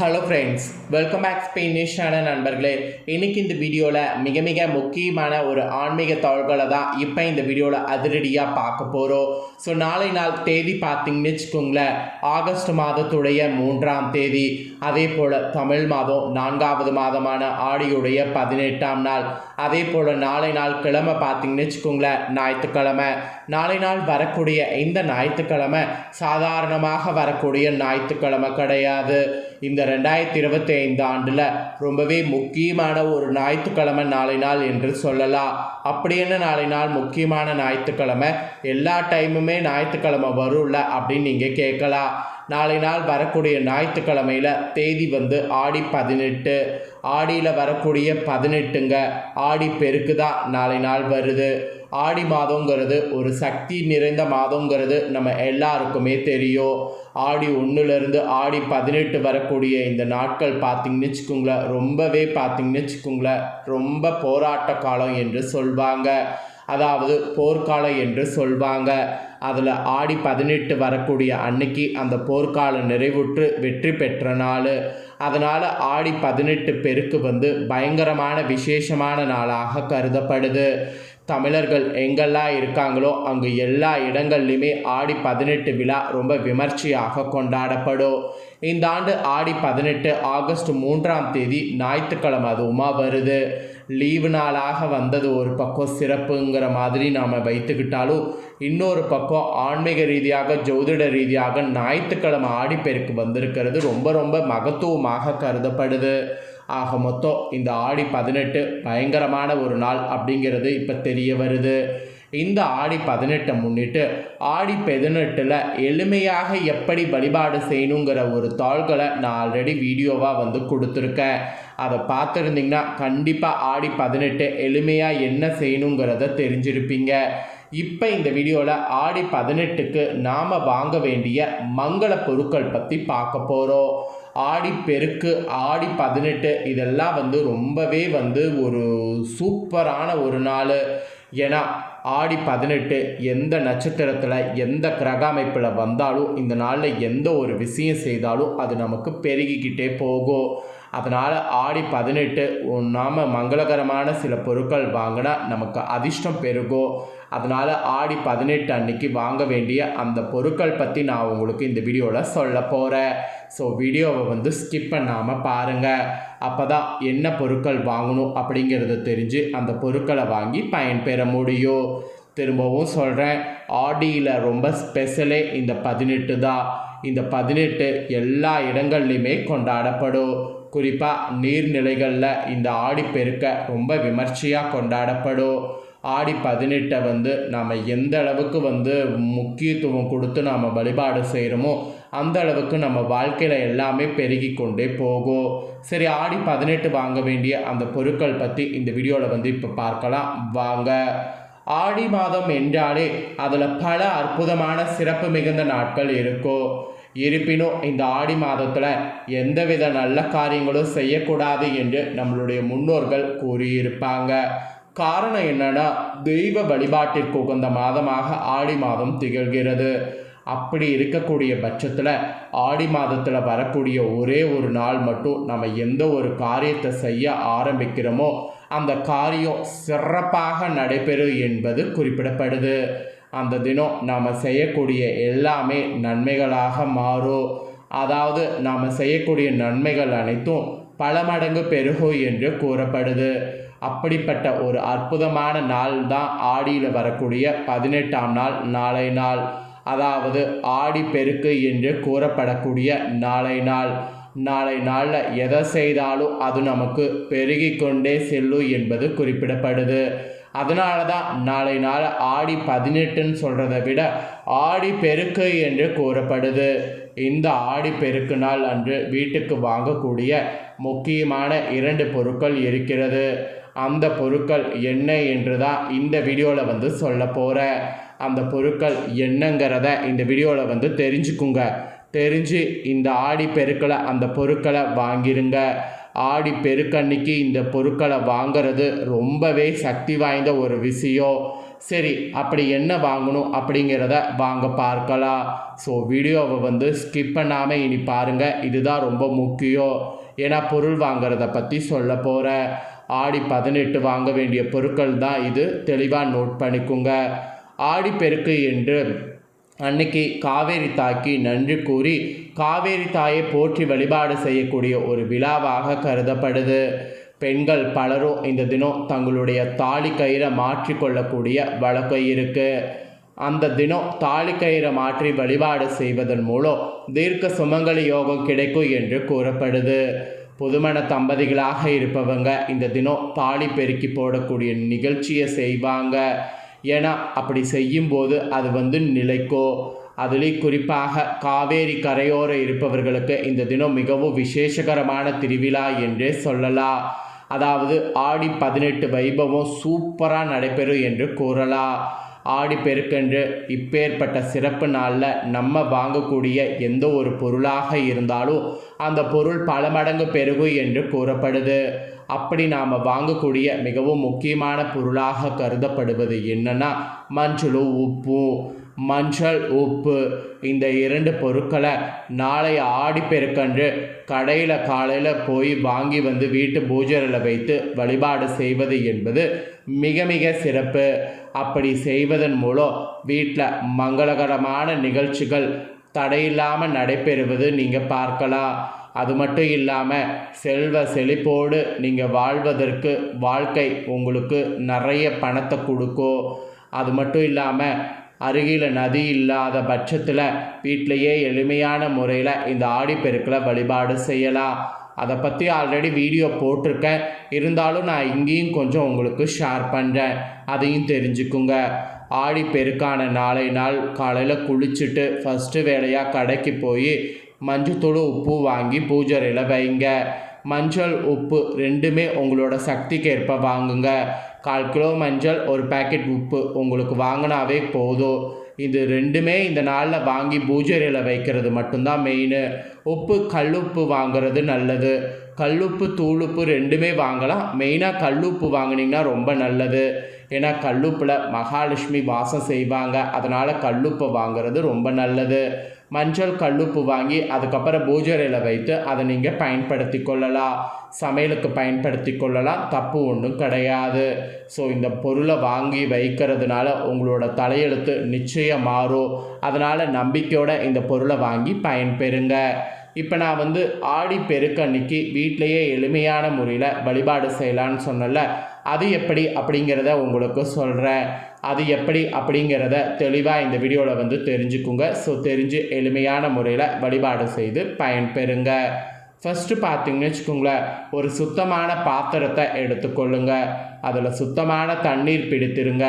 Hello friends welcome back ஸ்பெயினிஷான நண்பர்களே. இன்றைக்கி இந்த வீடியோவில் மிக மிக முக்கியமான ஒரு ஆன்மீக தகவல்களை தான் இப்போ இந்த வீடியோவில் அதிரடியாக பார்க்க போகிறோம் ஸோ நாளை நாள் தேதி பார்த்தீங்கன்னு வச்சுக்கோங்களேன். ஆகஸ்ட் மாதத்துடைய மூன்றாம் தேதி. அதே போல் தமிழ் மாதம் நான்காவது மாதமான ஆடியுடைய பதினெட்டாம் நாள். அதே போல் நாளை நாள் கிழமை பார்த்தீங்கன்னு வச்சுக்கோங்களேன் ஞாயிற்றுக்கிழமை. நாளை நாள் வரக்கூடிய இந்த ஞாயிற்றுக்கிழமை சாதாரணமாக வரக்கூடிய ஞாயிற்றுக்கிழமை கிடையாது. இந்த ரெண்டாயிரத்தி இருபத்தி ஐந்து ஆண்டில் ரொம்பவே முக்கியமான ஒரு ஞாயிற்றுக்கிழமை நாளை நாள் என்று சொல்லலாம். அப்படி என்ன நாளை நாள் முக்கியமான ஞாயிற்றுக்கிழமை? எல்லா டைமுமே ஞாயிற்றுக்கிழமை வரும்ல அப்படின்னு நீங்கள் கேட்கலாம். நாளை நாள் வரக்கூடிய ஞாயிற்றுக்கிழமையில் தேதி வந்து ஆடி பதினெட்டு ஆடியில் வரக்கூடிய பதினெட்டுங்க. ஆடி பெருக்கு தான் நாளை நாள் வருது. ஆடி மாதங்கிறது ஒரு சக்தி நிறைந்த மாதங்கிறது நம்ம எல்லாருக்குமே தெரியும். ஆடி ஒன்றுலேருந்து ஆடி பதினெட்டு வரக்கூடிய இந்த நாட்கள் பார்த்திங்கன்னு வச்சுக்கோங்களேன் ரொம்பவே பார்த்திங்கன்னு வச்சுக்கோங்களேன் ரொம்ப போராட்ட காலம் என்று சொல்வாங்க. அதாவது போர்க்காலம் என்று சொல்வாங்க. அதில் ஆடி பதினெட்டு வரக்கூடிய அன்னைக்கு அந்த போர்க்காலம் நிறைவுற்று வெற்றி பெற்ற நாள். அதனால் ஆடி பதினெட்டு பெருக்கு வந்து பயங்கரமான விசேஷமான நாளாக கருதப்படுது. தமிழர்கள் எங்கெல்லாம் இருக்காங்களோ அங்கு எல்லா இடங்கள்லையுமே ஆடி பதினெட்டு விழா ரொம்ப விமர்சையாக கொண்டாடப்படும். இந்த ஆண்டு ஆடி பதினெட்டு ஆகஸ்ட் மூன்றாம் தேதி ஞாயிற்றுக்கிழமை அதுவுமா வருது. லீவு நாளாக வந்தது. ஒரு பக்கம் சிறப்புங்கிற மாதிரி நாம் வைத்துக்கிட்டாலும் இன்னொரு பக்கம் ஆன்மீக ரீதியாக ஜோதிட ரீதியாக ஞாயிற்றுக்கிழமை ஆடிப்பெருக்கு வந்திருக்கிறது. ரொம்ப ரொம்ப மகத்துவமாக கருதப்படுது. ஆக மொத்தம் இந்த ஆடி பதினெட்டு பயங்கரமான ஒரு நாள் அப்படிங்கிறது இப்போ தெரிய வருது. இந்த ஆடி பதினெட்டை முன்னிட்டு ஆடி பதினெட்டில் எளிமையாக எப்படி வழிபாடு செய்யணுங்கிற ஒரு தாள்களை நான் ஆல்ரெடி வீடியோவாக வந்து கொடுத்துருக்கேன். அதை பார்த்துருந்தீங்கன்னா கண்டிப்பாக ஆடி பதினெட்டு எளிமையாக என்ன செய்யணுங்கிறத தெரிஞ்சிருப்பீங்க. இப்போ இந்த வீடியோவில் ஆடி பதினெட்டுக்கு நாம் வாங்க வேண்டிய மங்கள பொருட்கள் பற்றி பார்க்க போகிறோம் ஆடி பெருக்கு ஆடி பதினெட்டு இதெல்லாம் வந்து ரொம்பவே வந்து ஒரு சூப்பரான ஒரு நாள். ஏன்னா ஆடி பதினெட்டு எந்த நட்சத்திரத்தில் எந்த கிரக அமைப்பில் வந்தாலும் இந்த நாளில் எந்த ஒரு விஷயம் செய்தாலும் அது நமக்கு பெருகிக்கிட்டே போகும். அதனால் ஆடி பதினெட்டு நாம் மங்களகரமான சில பொருட்கள் வாங்கினா நமக்கு அதிர்ஷ்டம் பெருகும். அதனால் ஆடி பதினெட்டு அன்னைக்கு வாங்க வேண்டிய அந்த பொருட்கள் பற்றி நான் உங்களுக்கு இந்த வீடியோவில் சொல்ல போகிறேன் ஸோ வீடியோவை வந்து ஸ்கிப் பண்ணாமல் பாருங்கள் அப்போ தான் என்ன பொருட்கள் வாங்கணும் அப்படிங்கிறத தெரிஞ்சு அந்த பொருட்களை வாங்கி பயன்பெற முடியும். திரும்பவும் சொல்கிறேன் ஆடியில் ரொம்ப ஸ்பெஷலே இந்த பதினெட்டு தான். இந்த பதினெட்டு எல்லா இடங்கள்லையுமே கொண்டாடப்படும். குறிப்பாக நீர்நிலைகளில் இந்த ஆடிப்பெருக்க ரொம்ப விமர்சையாக கொண்டாடப்படும். ஆடி பதினெட்டை வந்து நாம் எந்த அளவுக்கு வந்து முக்கியத்துவம் கொடுத்து நாம் வழிபாடு செய்கிறோமோ அந்த அளவுக்கு நம்ம வாழ்க்கையில் எல்லாமே பெருகி கொண்டே போகும் சரி ஆடி பதினெட்டு வாங்க வேண்டிய அந்த பொருட்கள் பற்றி இந்த வீடியோவில் வந்து இப்போ பார்க்கலாம். வாங்க. ஆடி மாதம் என்றாலே அதில் பல அற்புதமான சிறப்பு மிகுந்த நாட்கள் இருக்கும் இருப்பினும் இந்த ஆடி மாதத்தில் எந்தவித நல்ல காரியங்களும் செய்யக்கூடாது என்று நம்மளுடைய முன்னோர்கள் கூறியிருப்பாங்க. காரணம் என்னன்னா தெய்வ வழிபாட்டிற்கு உகந்த மாதமாக ஆடி மாதம் திகழ்கிறது. அப்படி இருக்கக்கூடிய பட்சத்தில் ஆடி மாதத்தில் வரக்கூடிய ஒரே ஒரு நாள் மட்டும் நம்ம எந்த ஒரு காரியத்தை செய்ய ஆரம்பிக்கிறோமோ அந்த காரியம் சிறப்பாக நடைபெறும் என்பது குறிப்பிடப்படுது. அந்த தினம் நாம் செய்யக்கூடிய எல்லாமே நன்மைகளாக மாறும். அதாவது நாம் செய்யக்கூடிய நன்மைகள் அனைத்தும் பல மடங்கு பெருகும் என்று கூறப்படுது. அப்படிப்பட்ட ஒரு அற்புதமான நாள் தான் ஆடியில் வரக்கூடிய பதினெட்டாம் நாள் நாளை நாள். அதாவது ஆடி பெருக்கு என்று கூறப்படக்கூடிய நாளை நாள். நாளை நாளில் எதை செய்தாலும் அது நமக்கு பெருகி கொண்டே செல்லும் என்பது குறிப்பிடப்படுது. அதனால தான் நாளை நாள் ஆடி பதினெட்டுன்னு சொல்கிறத விட ஆடி பெருக்கு என்று கூறப்படுது. இந்த ஆடி பெருக்கு நாள் அன்று வீட்டுக்கு வாங்கக்கூடிய முக்கியமான இரண்டு பொருட்கள் இருக்கிறது. அந்த பொருட்கள் என்ன என்று தான் இந்த வீடியோவில் வந்து சொல்ல போகிறேன் அந்த பொருட்கள் என்னங்கிறத இந்த வீடியோவில் வந்து தெரிஞ்சுக்குங்க. தெரிஞ்சு இந்த ஆடி பெருக்களை அந்த பொருட்களை வாங்கிருங்க. ஆடி பெருக்கன்னைக்கு இந்த பொருட்களை வாங்கிறது ரொம்பவே சக்தி வாய்ந்த ஒரு விஷயம். சரி அப்படி என்ன வாங்கணும் அப்படிங்கிறத வாங்க பார்க்கலாம். ஸோ வீடியோவை வந்து ஸ்கிப் பண்ணாமல் இனி பாருங்கள் இதுதான் ரொம்ப முக்கியம். ஏன்னா பொருள் வாங்குறத பற்றி சொல்ல போகிறேன் ஆடி பதினெட்டு வாங்க வேண்டிய பொருட்கள் தான் இது. தெளிவாக நோட் பண்ணிக்கோங்க. ஆடி பெருக்கு என்று அன்னைக்கு காவேரி தாய்க்கு நன்றி கூறி காவேரி தாயை போற்றி வழிபாடு செய்யக்கூடிய ஒரு விழாவாக கருதப்படுது. பெண்கள் பலரும் இந்த தினம் தங்களுடைய தாலி கயிறை மாற்றிக்கொள்ளக்கூடிய வழக்கம் இருக்குது அந்த தினம் தாலி கயிறை மாற்றி வழிபாடு செய்வதன் மூலம் தீர்க்க சுமங்கலி யோகம் கிடைக்கும் என்று கூறப்படுது. புதுமண தம்பதிகளாக இருப்பவங்க இந்த தினம் தாலி பெருக்கி போடக்கூடிய நிகழ்ச்சியை செய்வாங்க. ஏன்னா அப்படி செய்யும்போது அது வந்து நிலைக்கோ அதுலேயும் குறிப்பாக காவேரி கரையோர இருப்பவர்களுக்கு இந்த தினம் மிகவும் விசேஷகரமான திருவிழா என்றே சொல்லலாம். அதாவது ஆடி பதினெட்டு வைபவம் சூப்பராக நடைபெறும் என்று கூறலாம். ஆடி பெருக்கென்று இப்பேற்பட்ட சிறப்பு நாளில் நம்ம வாங்கக்கூடிய எந்த ஒரு பொருளாக இருந்தாலும் அந்த பொருள் பல மடங்கு பெருகும் என்று கூறப்படுது. அப்படி நாம் வாங்கக்கூடிய மிகவும் முக்கியமான பொருளாக கருதப்படுவது என்னன்னா மஞ்சளும் உப்பும். மஞ்சள் உப்பு இந்த இரண்டு பொருட்களை நாளை ஆடிப்பெருக்கன்று கடையில் காலையில் போய் வாங்கி வந்து வீட்டு பூஜையில் வைத்து வழிபாடு செய்வது என்பது மிக மிக சிறப்பு. அப்படி செய்வதன் மூலம் வீட்டில் மங்களகரமான நிகழ்ச்சிகள் தடையில்லாமல் நடைபெறுவது நீங்கள் பார்க்கலாம். அது மட்டும் இல்லாமல் செல்வ செழிப்போடு நீங்கள் வாழ்வதற்கு வாழ்க்கை உங்களுக்கு நிறைய பணத்தை கொடுக்கும். அது மட்டும் இல்லாமல் அருகில் நதி இல்லாத பட்சத்தில் வீட்டிலையே எளிமையான முறையில் இந்த ஆடிப்பெருக்கில் வழிபாடு செய்யலாம். அதை பற்றி ஆல்ரெடி வீடியோ போட்டிருக்கேன். இருந்தாலும் நான் இங்கேயும் கொஞ்சம் உங்களுக்கு ஷேர் பண்ணுறேன் அதையும் தெரிஞ்சுக்குங்க. ஆடி பெருக்கான நாளை நாள் காலையில் குளிச்சுட்டு ஃபஸ்ட்டு வேலையாக கடைக்கு போய் மஞ்சத்தூள் உப்பு வாங்கி பூஜரையில் வைங்க. மஞ்சள் உப்பு ரெண்டுமே உங்களோட சக்திக்கு ஏற்ப வாங்குங்க. கால் கிலோ மஞ்சள் ஒரு பேக்கெட் உப்பு. உங்களுக்கு வாங்கினாவே போதும். இது ரெண்டுமே இந்த நாளில் வாங்கி பூஜையில் வைக்கிறது மட்டும்தான் மெயின் உப்பு கல்லுப்பு வாங்குறது நல்லது. கல்லுப்பு தூளுப்பு ரெண்டுமே வாங்கலாம். மெயினாக கல்லுப்பு வாங்கினீங்கன்னா ரொம்ப நல்லது. ஏன்னா கல்லுப்பில் மகாலட்சுமி வாசம் செய்வாங்க. அதனால் கல்லுப்பை வாங்குறது ரொம்ப நல்லது. மஞ்சள் கல்லுப்பு வாங்கி அதுக்கப்புறம் பூஜரையில் வைத்து அதை நீங்கள் பயன்படுத்தி கொள்ளலாம். சமையலுக்கு பயன்படுத்தி கொள்ளலாம். தப்பு ஒன்றும் கிடையாது. ஸோ இந்த பொருளை வாங்கி வைக்கிறதுனால உங்களோட தலையெழுத்து நிச்சயம் மாறும். அதனால் நம்பிக்கையோட இந்த பொருளை வாங்கி பயன்பெறுங்க. இப்போ நான் வந்து ஆடி பெருக்கன்னைக்கு வீட்டிலையே எளிமையான முறையில் வழிபாடு செய்யலான்னு சொன்னல அது எப்படி அப்படிங்கிறத உங்களுக்கு சொல்கிறேன் அது எப்படி அப்படிங்கிறத தெளிவாக இந்த வீடியோவில் வந்து தெரிஞ்சுக்குங்க. ஸோ தெரிஞ்சு எளிமையான முறையில் வழிபாடு செய்து பயன்பெறுங்க. ஃபஸ்ட்டு பார்த்தீங்கன்னு வச்சுக்கோங்களேன் ஒரு சுத்தமான பாத்திரத்தை எடுத்துக்கொள்ளுங்க. அதில் சுத்தமான தண்ணீர் பிடித்திருங்க.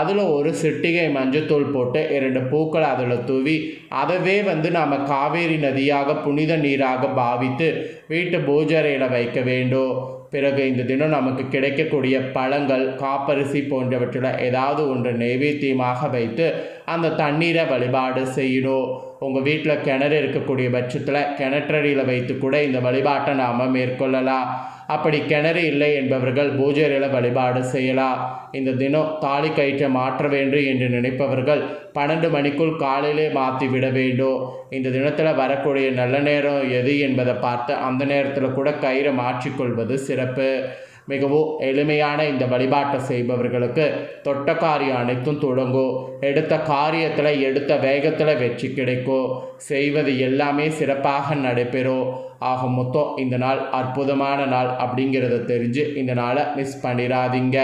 அதில் ஒரு சிட்டிகை மஞ்சத்தூள் போட்டு இரண்டு பூக்களை அதில் தூவி அதவே வந்து நாம் காவேரி நதியாக புனித நீராக பாவித்து வீட்டு பூஜரையில் வைக்க வேண்டும். பிறகு இந்த தினம் நமக்கு கிடைக்கக்கூடிய பழங்கள் காப்பரிசி போன்றவற்றில் ஏதாவது ஒன்று நைவேத்தியமாக வைத்து அந்த தண்ணீரை வழிபாடு செய்யணும். உங்கள் வீட்டில் கிணறு இருக்கக்கூடிய பட்சத்தில் கிணற்றடியில் வைத்து கூட இந்த வழிபாட்டை நாம் மேற்கொள்ளலாம். அப்படி கிணறு இல்லை என்பவர்கள் பூஜையில் வழிபாடு செய்யலாம். இந்த தினம் தாலி கயிற்றை மாற்ற வேண்டும் என்று நினைப்பவர்கள் பன்னெண்டு மணிக்குள் காலையிலே மாற்றி விட வேண்டும். இந்த தினத்தில் வரக்கூடிய நல்ல நேரம் எது என்பதை பார்த்து அந்த நேரத்தில் கூட கயிறை மாற்றிக்கொள்வது சிறப்பு. மிகவும் எளிமையான இந்த வழிபாட்டை செய்பவர்களுக்கு தொட்ட காரியம் அனைத்தும் தொடங்கும் எடுத்த காரியத்தில் எடுத்த வேகத்தில் வெற்றி கிடைக்கும் செய்வது எல்லாமே சிறப்பாக நடைபெறும் ஆக மொத்தம் இந்த நாள் அற்புதமான நாள் அப்படிங்கிறத தெரிஞ்சு இந்த நாளை மிஸ் பண்ணிடாதீங்க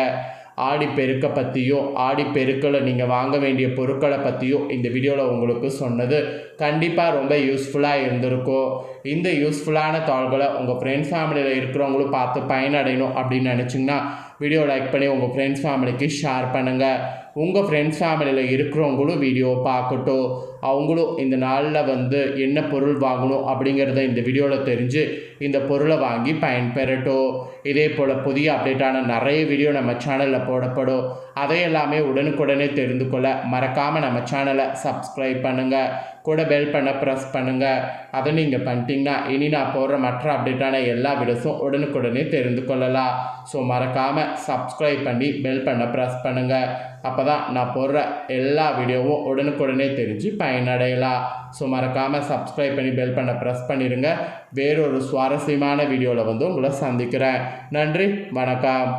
ஆடி பெருக்க பற்றியும் ஆடி பெருக்கில் நீங்கள் வாங்க வேண்டிய பொருட்களை பற்றியும் இந்த வீடியோவில் உங்களுக்கு சொன்னது. கண்டிப்பாக ரொம்ப யூஸ்ஃபுல்லாக இருந்திருக்கும். இந்த யூஸ்ஃபுல்லான தாள்களை உங்கள் ஃப்ரெண்ட்ஸ் ஃபேமிலியில் இருக்கிறவங்களும் பார்த்து பயனடையணும் அப்படின்னு நினச்சிங்கன்னா வீடியோ லைக் பண்ணி உங்கள் ஃப்ரெண்ட்ஸ் ஃபேமிலிக்கு ஷேர் பண்ணுங்கள் உங்கள் ஃப்ரெண்ட்ஸ் ஃபேமிலியில் இருக்கிறவங்களும் வீடியோ பார்க்கட்டும். அவங்களும் இந்த நாளில் வந்து என்ன பொருள் வாங்கணும் அப்படிங்கிறத இந்த வீடியோவில் தெரிஞ்சு இந்த பொருளை வாங்கி பயன்பெறட்டும். இதே போல் புதிய அப்டேட்டான நிறைய வீடியோ நம்ம சேனலில் போடப்படும். அதையெல்லாமே உடனுக்குடனே தெரிந்து கொள்ள மறக்காமல் நம்ம சேனலை சப்ஸ்கிரைப் பண்ணுங்கள் கூட பெல் பண்ண ப்ரெஸ் பண்ணுங்கள் அதை நீங்கள் பண்ணிட்டீங்கன்னா இனி நான் போடுற மற்ற அப்டேட்டான எல்லா வீடியோஸும் உடனுக்குடனே தெரிந்து கொள்ளலாம். ஸோ மறக்காமல் சப்ஸ்கிரைப் பண்ணி பெல் பண்ண ப்ரெஸ் பண்ணுங்கள் அப்போ தான் நான் போடுற எல்லா வீடியோவும் உடனுக்குடனே தெரிஞ்சு பயனடையலாம். ஸோ மறக்காமல் சப்ஸ்கிரைப் பண்ணி பெல் பண்ண ப்ரெஸ் பண்ணிடுங்க வேறொரு சுவாரஸ்யமான வீடியோவில் வந்து உங்களை சந்திக்கிறேன். நன்றி வணக்கம்.